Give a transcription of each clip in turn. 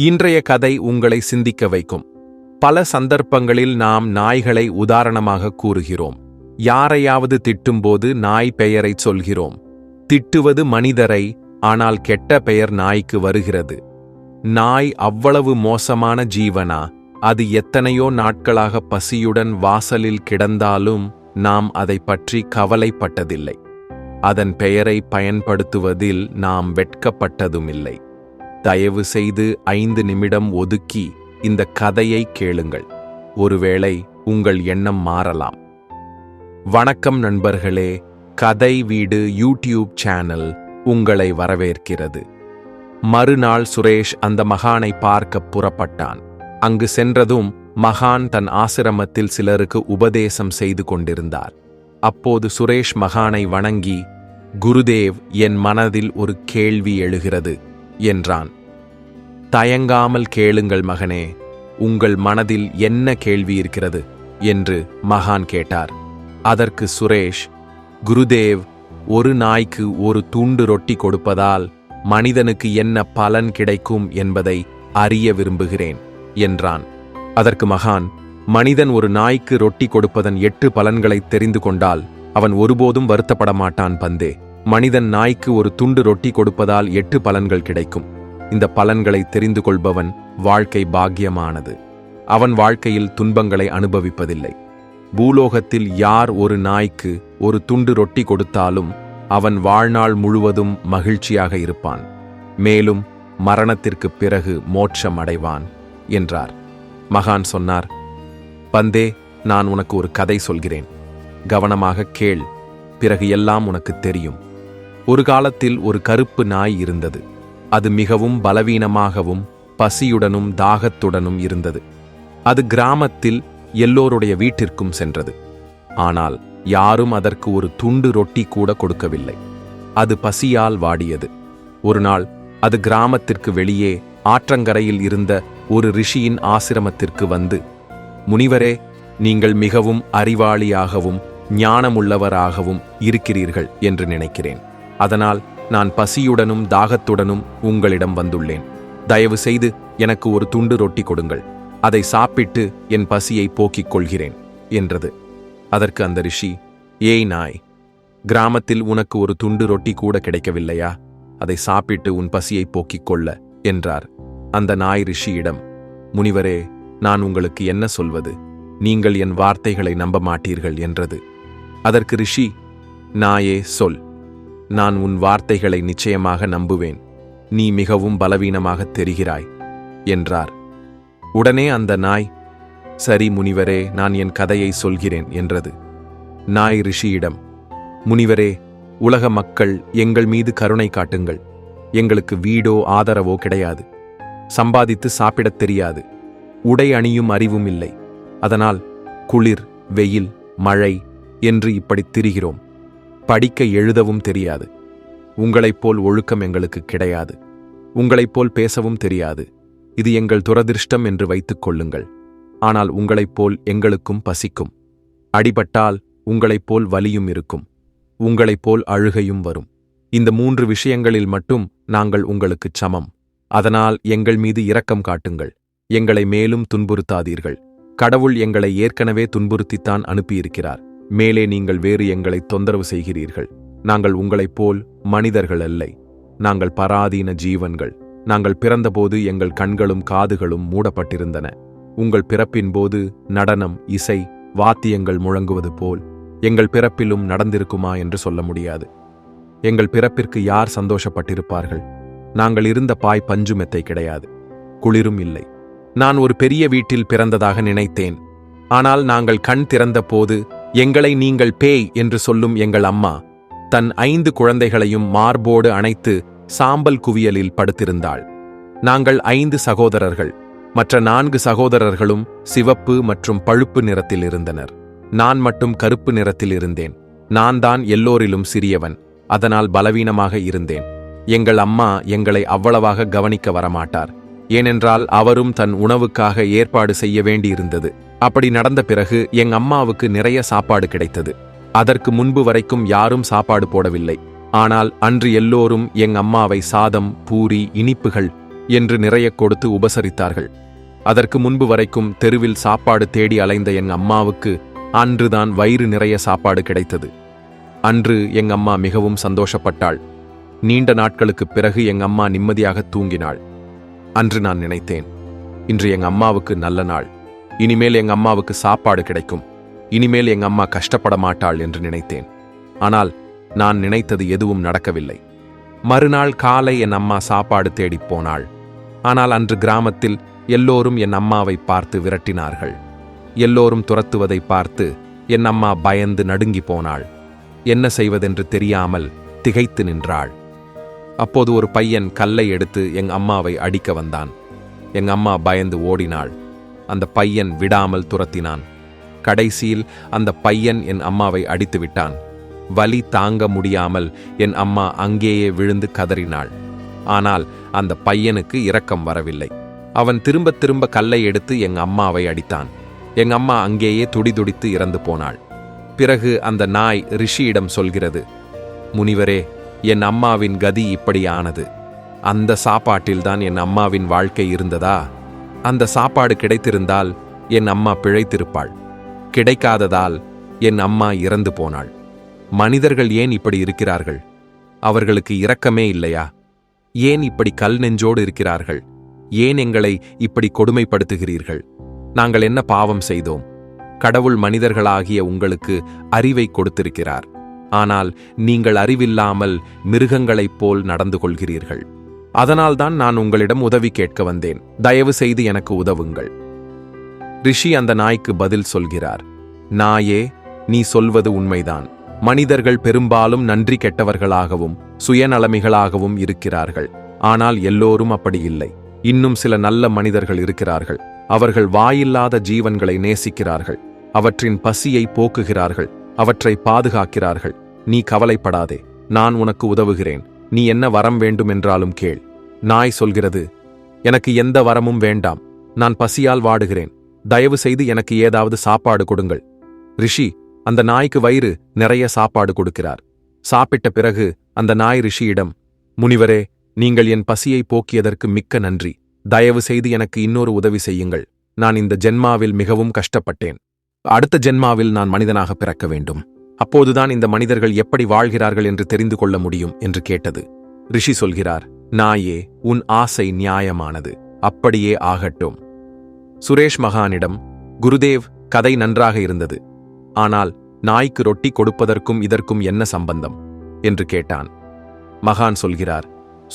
இன்றைய கதை உங்களை சிந்திக்க வைக்கும். பல சந்தர்ப்பங்களில் நாம் நாய்களை உதாரணமாக கூறுகிறோம். யாரையாவது திட்டும்போது நாய் பெயரைச் சொல்கிறோம். திட்டுவது மனிதரை ஆனால் கெட்ட பெயர் நாய்க்கு வருகிறது. நாய் அவ்வளவு மோசமான ஜீவனா? அது எத்தனையோ நாட்களாக பசியுடன் வாசலில் கிடந்தாலும் நாம் அதை பற்றி கவலைப்பட்டதில்லை. அதன் பெயரை பயன்படுத்துவதில் நாம் வெட்கப்பட்டதுமில்லை. தயவு செய்து ஐந்து நிமிடம் ஒதுக்கி இந்த கதையை கேளுங்கள். ஒருவேளை உங்கள் எண்ணம் மாறலாம். வணக்கம் நண்பர்களே கதை வீடு யூடியூப் சேனல் உங்களை வரவேற்கிறது. மறுநாள் சுரேஷ் அந்த மகானை பார்க்க புறப்பட்டான். அங்கு சென்றதும் மகான் தன் ஆசிரமத்தில் சிலருக்கு உபதேசம் செய்து கொண்டிருந்தார். அப்போது சுரேஷ் மகானை வணங்கி குருதேவ் என் மனதில் ஒரு கேள்வி எழுகிறது என்றான். தயங்காமல் கேளுங்கள் மகனே உங்கள் மனதில் என்ன கேள்வி இருக்கிறது? என்று மகான் கேட்டார். அதற்கு சுரேஷ் குருதேவ் ஒரு நாய்க்கு ஒரு துண்டு ரொட்டி கொடுப்பதால் மனிதனுக்கு என்ன பலன் கிடைக்கும் என்பதை அறிய விரும்புகிறேன் என்றான். அதற்கு மகான் மனிதன் ஒரு நாய்க்கு ரொட்டி கொடுப்பதன் எட்டு பலன்களை தெரிந்து கொண்டால் அவன் ஒருபோதும் வருத்தப்பட மாட்டான் பந்தே. மனிதன் நாய்க்கு ஒரு துண்டு ரொட்டி கொடுப்பதால் எட்டு பலன்கள் கிடைக்கும். இந்த பலன்களை தெரிந்து கொள்பவன் வாழ்க்கை பாக்கியமானது. அவன் வாழ்க்கையில் துன்பங்களை அனுபவிப்பதில்லை. பூலோகத்தில் யார் ஒரு நாய்க்கு ஒரு துண்டு ரொட்டி கொடுத்தாலும் அவன் வாழ்நாள் முழுவதும் மகிழ்ச்சியாக இருப்பான். மேலும் மரணத்திற்குப் பிறகு மோட்சம் அடைவான் என்றார். மகான் சொன்னார் பந்தே நான் உனக்கு ஒரு கதை சொல்கிறேன். கவனமாக கேள். பிறகு எல்லாம் உனக்கு தெரியும். ஒரு காலத்தில் ஒரு கருப்பு நாய் இருந்தது. அது மிகவும் பலவீனமாகவும் பசியுடனும் தாகத்துடனும் இருந்தது. அது கிராமத்தில் எல்லோருடைய வீட்டிற்கும் சென்றது. ஆனால் யாரும் அதற்கு ஒரு துண்டு ரொட்டி கூட கொடுக்கவில்லை. அது பசியால் வாடியது. ஒரு நாள் அது கிராமத்திற்கு வெளியே ஆற்றங்கரையில் இருந்த ஒரு ரிஷியின் ஆசிரமத்திற்கு வந்து முனிவரே நீங்கள் மிகவும் அறிவாளியாகவும் ஞானமுள்ளவராகவும் இருக்கிறீர்கள் என்று நினைக்கிறேன். அதனால் நான் பசியுடனும் தாகத்துடனும் உங்களிடம் வந்துள்ளேன். தயவு செய்து எனக்கு ஒரு துண்டு ரொட்டி கொடுங்கள். அதை சாப்பிட்டு என் பசியை போக்கிக் கொள்கிறேன் என்றது. அதற்கு அந்த ரிஷி ஏய் நாய் கிராமத்தில் உனக்கு ஒரு துண்டு ரொட்டி கூட கிடைக்கவில்லையா? அதை சாப்பிட்டு உன் பசியை போக்கிக் கொள்ள என்றார். அந்த நாய் ரிஷியிடம் முனிவரே நான் உங்களுக்கு என்ன சொல்வது? நீங்கள் என் வார்த்தைகளை நம்ப மாட்டீர்கள் என்றது. அதற்கு ரிஷி நாயே சொல். நான் உன் வார்த்தைகளை நிச்சயமாக நம்புவேன். நீ மிகவும் பலவீனமாகத் தெரிகிறாய் என்றார். உடனே அந்த நாய் சரி முனிவரே நான் என் கதையை சொல்கிறேன் என்றது. நாய் ரிஷியிடம் முனிவரே உலக மக்கள் எங்கள் மீது கருணை காட்டுங்கள். எங்களுக்கு வீடோ ஆதரவோ கிடையாது. சம்பாதித்து சாப்பிடத் தெரியாது. உடை அணியும் அறிவும் இல்லை. அதனால் குளிர் வெயில் மழை என்று இப்படித் திரிகிறோம். படிக்க எழுதவும் தெரியாது. உங்களைப் போல் ஒழுக்கம் எங்களுக்கு கிடையாது. உங்களைப் போல் பேசவும் தெரியாது. இது எங்கள் துரதிருஷ்டம் என்று வைத்துக் கொள்ளுங்கள். ஆனால் உங்களைப் போல் எங்களுக்கும் பசிக்கும். அடிபட்டால் உங்களைப் போல் வலியும் இருக்கும். உங்களைப் போல் அழுகையும் வரும். இந்த மூன்று விஷயங்களில் மட்டும் நாங்கள் உங்களுக்குச் சமம். அதனால் எங்கள் மீது இரக்கம் காட்டுங்கள். எங்களை மேலும் துன்புறுத்தாதீர்கள். கடவுள் எங்களை ஏற்கனவே துன்புறுத்தித்தான் அனுப்பியிருக்கிறார். மேலே நீங்கள் வேறு எங்களை தொந்தரவு செய்கிறீர்கள். நாங்கள் உங்களைப் போல் மனிதர்கள் அல்லை. நாங்கள் பராதீன ஜீவன்கள். நாங்கள் பிறந்தபோது எங்கள் கண்களும் காதுகளும் மூடப்பட்டிருந்தன. உங்கள் பிறப்பின் போது நடனம் இசை வாத்தியங்கள் முழங்குவது போல் எங்கள் பிறப்பிலும் நடந்திருக்குமா என்று சொல்ல முடியாது. எங்கள் பிறப்பிற்கு யார் சந்தோஷப்பட்டிருப்பார்கள்? நாங்கள் இருந்த பாய் பஞ்சு மெத்தை கிடையாது. குளிரும் இல்லை. நான் ஒரு பெரிய வீட்டில் பிறந்ததாக நினைத்தேன். ஆனால் நாங்கள் கண் திறந்தபோது எங்களை நீங்கள் பேய் என்று சொல்லும் எங்கள் அம்மா தன் ஐந்து குழந்தைகளையும் மார்போடு அணைத்து சாம்பல் குவியலில் படுத்திருந்தாள். நாங்கள் ஐந்து சகோதரர்கள் மற்ற நான்கு சகோதரர்களும் சிவப்பு மற்றும் பழுப்பு நிறத்தில் இருந்தனர். நான் மட்டும் கருப்பு நிறத்தில் இருந்தேன். நான் தான் எல்லோரிலும் சிறியவன் அதனால் பலவீனமாக இருந்தேன். எங்கள் அம்மா எங்களை அவ்வளவாக கவனிக்க வரமாட்டார். ஏனென்றால் அவரும் தன் உணவுக்காக ஏற்பாடு செய்ய வேண்டியிருந்தது. அப்படி நடந்த பிறகு எங்க அம்மாவுக்கு நிறைய சாப்பாடு கிடைத்தது. அதற்கு முன்பு வரைக்கும் யாரும் சாப்பாடு போடவில்லை. ஆனால் அன்று எல்லோரும் எங் அம்மாவை சாதம் பூரி இனிப்புகள் என்று நிறைய கொடுத்து உபசரித்தார்கள். அதற்கு முன்பு வரைக்கும் தெருவில் சாப்பாடு தேடி அலைந்த என் அம்மாவுக்கு அன்றுதான் வயிறு நிறைய சாப்பாடு கிடைத்தது. அன்று எங்க அம்மா மிகவும் சந்தோஷப்பட்டாள். நீண்ட நாட்களுக்குப் பிறகு எங்க அம்மா நிம்மதியாக தூங்கினாள். அன்று நான் நினைத்தேன் இன்று எங்க அம்மாவுக்கு நல்ல நாள். இனிமேல் எங்க அம்மாவுக்கு சாப்பாடு கிடைக்கும். இனிமேல் எங்க அம்மா கஷ்டப்பட மாட்டாள் என்று நினைத்தேன். ஆனால் நான் நினைத்தது எதுவும் நடக்கவில்லை. மறுநாள் காலை என் அம்மா சாப்பாடு தேடிப் போனாள். ஆனால் அன்று கிராமத்தில் எல்லோரும் என் அம்மாவை பார்த்து விரட்டினார்கள். எல்லோரும் துரத்துவதை பார்த்து என் அம்மா பயந்து நடுங்கி போனாள். என்ன செய்வதென்று தெரியாமல் திகைத்து நின்றாள். அப்போது ஒரு பையன் கல்லை எடுத்து எங் அம்மாவை அடிக்க வந்தான். எங் அம்மா பயந்து ஓடினாள். அந்த பையன் விடாமல் துரத்தினான். கடைசியில் அந்த பையன் என் அம்மாவை அடித்து விட்டான். வலி தாங்க முடியாமல் என் அம்மா அங்கேயே விழுந்து கதறினாள். ஆனால் அந்த பையனுக்கு இரக்கம் வரவில்லை. அவன் திரும்ப திரும்ப கல்லை எடுத்து எங் அம்மாவை அடித்தான். எங் அம்மா அங்கேயே துடிதுடித்து இறந்து போனாள். பிறகு அந்த நாய் ரிஷியிடம் சொல்கிறது முனிவரே என் அம்மாவின் கதி இப்படி ஆனது. அந்த சாப்பாட்டில்தான் என் அம்மாவின் வாழ்க்கை இருந்ததா? அந்த சாப்பாடு கிடைத்திருந்தால் என் அம்மா பிழைத்திருப்பாள். கிடைக்காததால் என் அம்மா இறந்து போனாள். மனிதர்கள் ஏன் இப்படி இருக்கிறார்கள்? அவர்களுக்கு இரக்கமே இல்லையா? ஏன் இப்படி கல் நெஞ்சோடு இருக்கிறார்கள்? ஏன் எங்களை இப்படி கொடுமைப்படுத்துகிறீர்கள்? நாங்கள் என்ன பாவம் செய்தோம்? கடவுள் மனிதர்களாகிய உங்களுக்கு அறிவை கொடுத்திருக்கிறார். ஆனால் நீங்கள் அறிவில்லாமல் மிருகங்களைப் போல் நடந்து கொள்கிறீர்கள். அதனால்தான் நான் உங்களிடம் உதவி கேட்க வந்தேன். தயவு செய்து எனக்கு உதவுங்கள். ரிஷி அந்த நாய்க்கு பதில் சொல்கிறார். நாயே நீ சொல்வது உண்மைதான். மனிதர்கள் பெரும்பாலும் நன்றி கெட்டவர்களாகவும் சுயநலமிகளாகவும் இருக்கிறார்கள். ஆனால் எல்லோரும் அப்படி இல்லை. இன்னும் சில நல்ல மனிதர்கள் இருக்கிறார்கள். அவர்கள் வாயில்லாத ஜீவன்களை நேசிக்கிறார்கள். அவற்றின் பசியை போக்குகிறார்கள். அவற்றை பாதுகாக்கிறார்கள். நீ கவலைப்படாதே. நான் உனக்கு உதவுகிறேன். நீ என்ன வரம் வேண்டுமென்றாலும் கேள். நாய் சொல்கிறது எனக்கு எந்த வரமும் வேண்டாம். நான் பசியால் வாடுகிறேன். தயவு செய்து எனக்கு ஏதாவது சாப்பாடு கொடுங்கள். ரிஷி அந்த நாய்க்கு வயிறு நிறைய சாப்பாடு கொடுக்கிறார். சாப்பிட்ட பிறகு அந்த நாய் ரிஷியிடம் முனிவரே நீங்கள் என் பசியை போக்கியதற்கு மிக்க நன்றி. தயவு செய்து எனக்கு இன்னொரு உதவி செய்யுங்கள். நான் இந்த ஜென்மாவில் மிகவும் கஷ்டப்பட்டேன். அடுத்த ஜென்மாவில் நான் மனிதனாக பிறக்க வேண்டும். அப்போதுதான் இந்த மனிதர்கள் எப்படி வாழ்கிறார்கள் என்று தெரிந்து கொள்ள முடியும் என்று கேட்டது. ரிஷி சொல்கிறார் நாயே உன் ஆசை நியாயமானது. அப்படியே ஆகட்டும். சுரேஷ் மகானிடம் குருதேவ் கதை நன்றாக இருந்தது. ஆனால் நாய்க்கு ரொட்டி கொடுப்பதற்கும் இதற்கும் என்ன சம்பந்தம்? என்று கேட்டான். மகான் சொல்கிறார்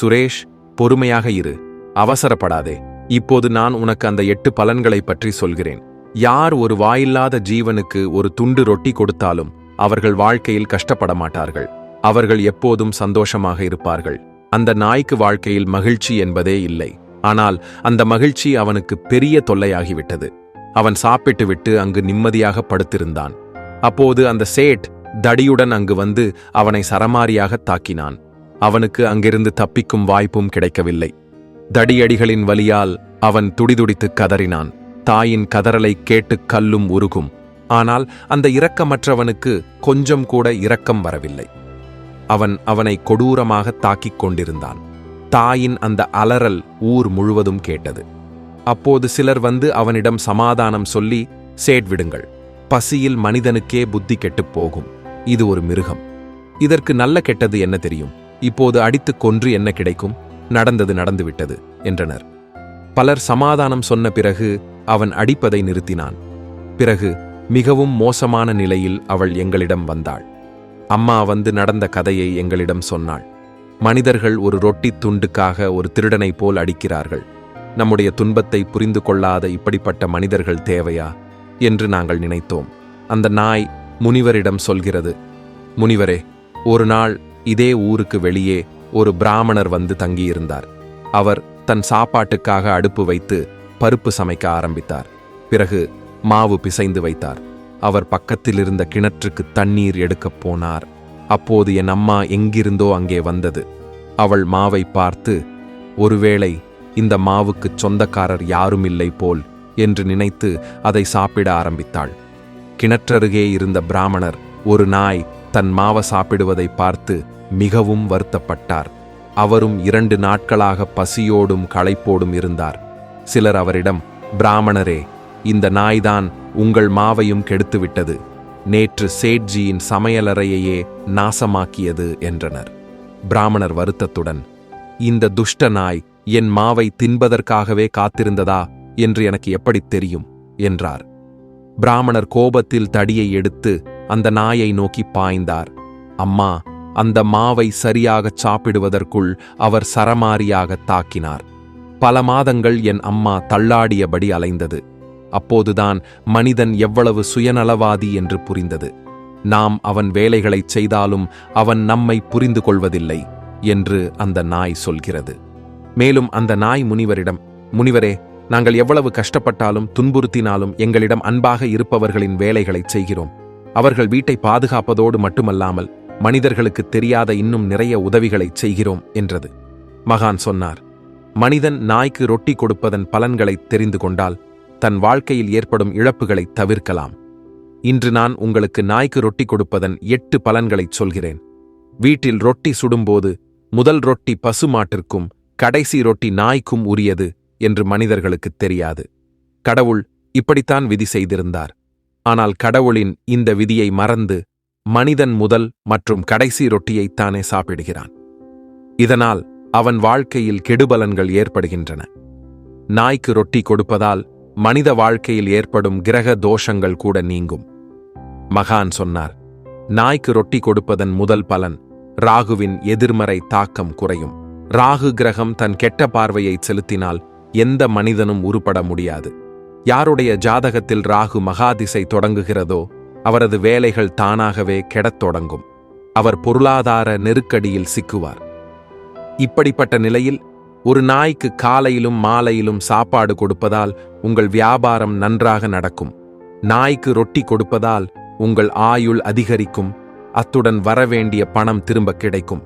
சுரேஷ் பொறுமையாக இரு. அவசரப்படாதே. இப்போது நான் உனக்கு அந்த எட்டு பலன்களை பற்றி சொல்கிறேன். யார் ஒரு வாயில்லாத ஜீவனுக்கு ஒரு துண்டு ரொட்டி கொடுத்தாலும் அவர்கள் வாழ்க்கையில் கஷ்டப்பட மாட்டார்கள் அவர்கள் எப்போதும் சந்தோஷமாக இருப்பார்கள். அந்த நாய்க்கு வாழ்க்கையில் மகிழ்ச்சி என்பதே இல்லை. ஆனால் அந்த மகிழ்ச்சி அவனுக்கு பெரிய தொல்லையாகிவிட்டது. அவன் சாப்பிட்டுவிட்டு அங்கு நிம்மதியாக படுத்திருந்தான். அப்போது அந்த சேட் தடியுடன் அங்கு வந்து அவனை சரமாரியாக தாக்கினான். அவனுக்கு அங்கிருந்து தப்பிக்கும் வாய்ப்பும் கிடைக்கவில்லை. தடியடிகளின் வலியால் அவன் துடிதுடித்து கதறினான். தாயின் கதறலை கேட்டு கல்லும் உருகும். ஆனால் அந்த இரக்கமற்றவனுக்கு கொஞ்சம் கூட இரக்கம் வரவில்லை. அவன் அவனை கொடூரமாக தாக்கிக் கொண்டிருந்தான். தாயின் அந்த அலறல் ஊர் முழுவதும் கேட்டது. அப்போது சிலர் வந்து அவனிடம் சமாதானம் சொல்லி சேட் விடுங்கள். பசியில் மனிதனுக்கே புத்தி கெட்டுப் போகும். இது ஒரு மிருகம். இதற்கு நல்ல கெட்டது என்ன தெரியும்? இப்போது அடித்துக் கொன்று என்ன கிடைக்கும்? நடந்தது நடந்துவிட்டது என்றனர். பலர் சமாதானம் சொன்ன பிறகு அவன் அடிப்பதை நிறுத்தினான். பிறகு மிகவும் மோசமான நிலையில் அவள் எங்களிடம் வந்தாள். அம்மா வந்து நடந்த கதையை எங்களிடம் சொன்னாள். மனிதர்கள் ஒரு ரொட்டி துண்டுக்காக ஒரு திருடனைப் போல் அடிக்கிறார்கள். நம்முடைய துன்பத்தை புரிந்து கொள்ளாத இப்படிப்பட்ட மனிதர்கள் தேவையா? என்று நாங்கள் நினைத்தோம். அந்த நாய் முனிவரிடம் சொல்கிறது முனிவரே ஒரு நாள் இதே ஊருக்கு வெளியே ஒரு பிராமணர் வந்து தங்கியிருந்தார். அவர் தன் சாப்பாட்டுக்காக அடுப்பு வைத்து பருப்பு சமைக்க ஆரம்பித்தார். பிறகு மாவு பிசைந்து வைத்தார். அவர் பக்கத்தில் இருந்த கிணற்றுக்கு தண்ணீர் எடுக்கப் போனார். அப்போது என் அம்மா எங்கிருந்தோ அங்கே வந்தது. அவள் மாவை பார்த்து ஒருவேளை இந்த மாவுக்குச் சொந்தக்காரர் யாரும் இல்லை போல் என்று நினைத்து அதை சாப்பிட ஆரம்பித்தாள். கிணற்றருகே இருந்த பிராமணர் ஒரு நாய் தன் மாவ சாப்பிடுவதை பார்த்து மிகவும் வருத்தப்பட்டார். அவரும் இரண்டு நாட்களாக பசியோடும் களைப்போடும் இருந்தார். சிலர் அவரிடம் பிராமணரே இந்த நாய்தான் உங்கள் மாவையும் கெடுத்துவிட்டது. நேற்று சேட்ஜியின் சமையலறையையே நாசமாக்கியது என்றனர். பிராமணர் வருத்தத்துடன் இந்த துஷ்ட நாய் என் மாவை தின்பதற்காகவே காத்திருந்ததா என்று எனக்கு எப்படித் தெரியும்? என்றார். பிராமணர் கோபத்தில் தடியை எடுத்து அந்த நாயை நோக்கி பாய்ந்தார். அம்மா அந்த மாவை சரியாகச் சாப்பிடுவதற்குள் அவர் சரமாரியாகத் தாக்கினார். பல மாதங்கள் என் அம்மா தள்ளாடியபடி அலைந்தது. அப்போதுதான் மனிதன் எவ்வளவு சுயநலவாதி என்று புரிந்தது. நாம் அவன் வேலைகளைச் செய்தாலும் அவன் நம்மை புரிந்து கொள்வதில்லை என்று அந்த நாய் சொல்கிறது. மேலும் அந்த நாய் முனிவரிடம் முனிவரே நாங்கள் எவ்வளவு கஷ்டப்பட்டாலும் துன்புறுத்தினாலும் எங்களிடம் அன்பாக இருப்பவர்களின் வேலைகளைச் செய்கிறோம். அவர்கள் வீட்டை பாதுகாப்பதோடு மட்டுமல்லாமல் மனிதர்களுக்கு தெரியாத இன்னும் நிறைய உதவிகளைச் செய்கிறோம் என்றது. மகான் சொன்னார் மனிதன் நாய்க்கு ரொட்டி கொடுப்பதன் பலன்களைத் தெரிந்து கொண்டால் தன் வாழ்க்கையில் ஏற்படும் இழப்புகளைத் தவிர்க்கலாம். இன்று நான் உங்களுக்கு நாய்க்கு ரொட்டி கொடுப்பதன் எட்டு பலன்களைச் சொல்கிறேன். வீட்டில் ரொட்டி சுடும்போது முதல் ரொட்டி பசுமாட்டிற்கும் கடைசி ரொட்டி நாய்க்கும் உரியது என்று மனிதர்களுக்குத் தெரியாது. கடவுள் இப்படித்தான் விதி செய்திருந்தார். ஆனால் கடவுளின் இந்த விதியை மறந்து மனிதன் முதல் மற்றும் கடைசி ரொட்டியைத்தானே சாப்பிடுகிறான். இதனால் அவன் வாழ்க்கையில் கெடுபலன்கள் ஏற்படுகின்றன. நாய்க்கு ரொட்டி கொடுப்பதால் மனித வாழ்க்கையில் ஏற்படும் கிரக தோஷங்கள் கூட நீங்கும். மகான் சொன்னார் நாய்க்கு ரொட்டி கொடுப்பதன் முதல் பலன் ராகுவின் எதிர்மறை தாக்கம் குறையும். ராகு கிரகம் தன் கெட்ட பார்வையை செலுத்தினால் எந்த மனிதனும் உருப்பட முடியாது. யாருடைய ஜாதகத்தில் ராகு மகாதிசை தொடங்குகிறதோ அவரது வேலைகள் தானாகவே கெடத் தொடங்கும். அவர் பொருளாதார நெருக்கடியில் சிக்குவார். இப்படிப்பட்ட நிலையில் ஒரு நாய்க்கு காலையிலும் மாலையிலும் சாப்பாடு கொடுப்பதால் உங்கள் வியாபாரம் நன்றாக நடக்கும். நாய்க்கு ரொட்டி கொடுப்பதால் உங்கள் ஆயுள் அதிகரிக்கும். அத்துடன் வரவேண்டிய பணம் திரும்ப கிடைக்கும்.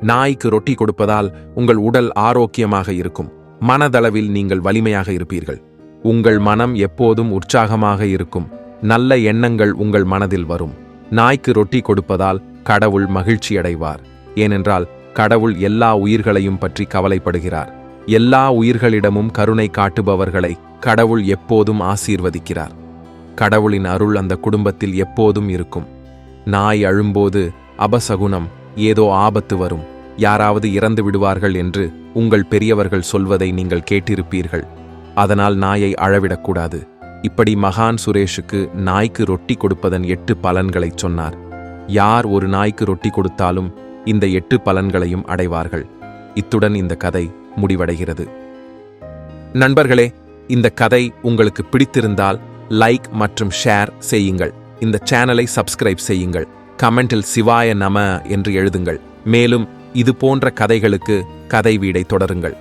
நாய்க்கு ரொட்டி கொடுப்பதால் உங்கள் உடல் ஆரோக்கியமாக இருக்கும். மனதளவில் நீங்கள் வலிமையாக இருப்பீர்கள். உங்கள் மனம் எப்போதும் உற்சாகமாக இருக்கும். நல்ல எண்ணங்கள் உங்கள் மனதில் வரும். நாய்க்கு ரொட்டி கொடுப்பதால் கடவுள் மகிழ்ச்சியடைவார். ஏனென்றால் கடவுள் எல்லா உயிர்களையும் பற்றி கவலைப்படுகிறார். எல்லா உயிர்களிடமும் கருணை காட்டுபவர்களை கடவுள் எப்போதும் ஆசீர்வதிக்கிறார். கடவுளின் அருள் அந்த குடும்பத்தில் எப்போதும் இருக்கும். நாய் அழும்போது அபசகுனம் ஏதோ ஆபத்து வரும். யாராவது இறந்து விடுவார்கள் என்று உங்கள் பெரியவர்கள் சொல்வதை நீங்கள் கேட்டிருப்பீர்கள். அதனால் நாயை அழவிடக்கூடாது இப்படி மகான் சுரேஷுக்கு நாய்க்கு ரொட்டி கொடுப்பதன் எட்டு பலன்களைச் சொன்னார். யார் ஒரு நாய்க்கு ரொட்டி கொடுத்தாலும் இந்த எட்டு பலன்களையும் அடைவார்கள். இத்துடன் இந்த கதை முடிவடைகிறது. நண்பர்களே இந்த கதை உங்களுக்கு பிடித்திருந்தால் லைக் மற்றும் ஷேர் செய்யுங்கள். இந்த சேனலை சப்ஸ்கிரைப் செய்யுங்கள். கமெண்டில் சிவாய நம என்று எழுதுங்கள். மேலும் இது போன்ற கதைகளுக்கு கதை வீடை தொடருங்கள்.